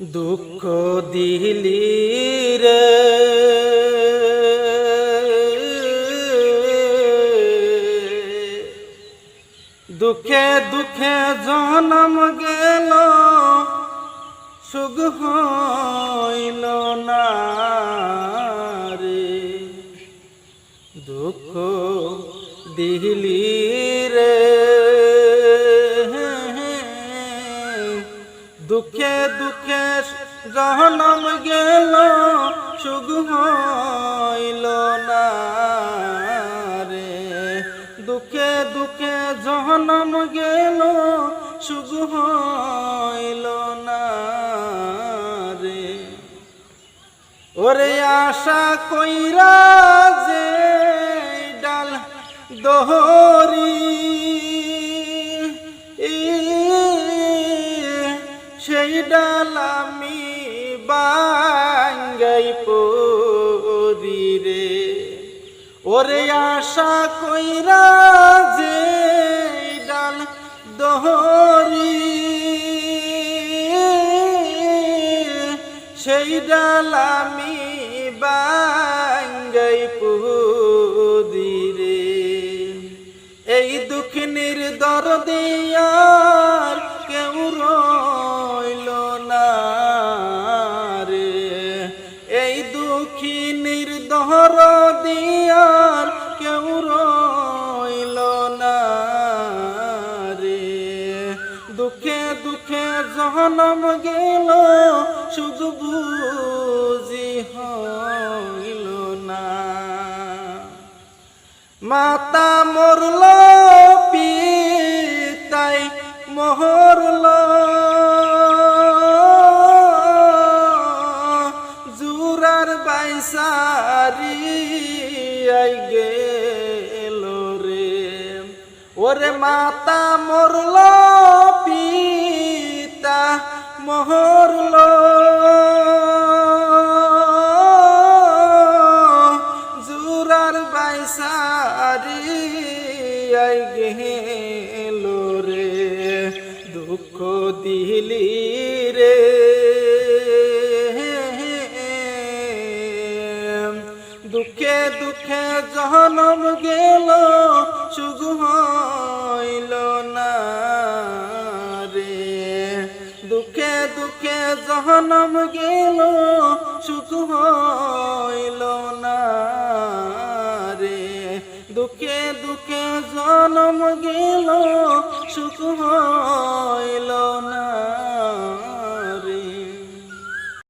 দুঃখ দিলি রে। দুঃখে দুঃখে জনম গেল সুখ হইল না রে। দুঃখ দিলি রে। দুঃখে দুঃখে জনম গেল, সুখ হইল না রে। দুঃখে দুঃখে জনম গেল, সুখ হইল না রে। ওরে আশা কইরা যে সেই ডাল আমি বাঙ্গাই পরি রে। ওরে আশা কইরা যে ডাল দহরি। সেই ডাল আমি বাঙ্গাই পুদিরে এই দুঃখ নির্দর দিয়ার দুঃখে দুঃখে জহনম গেল সুখ বুঝি হইল না। মাতা মরল, পিতাই মহরল জুরার বাইসারি আই গেল রে। ওরে মাতা মরল আই গেল রে, দুঃখ দিলি রে। দুঃখে দুঃখে জনম গেল, সুখ হইল না রে। দুঃখে দুঃখে জনম গেল, সুখ হইল না দুঃখে দুঃখে জনম গেল সুখ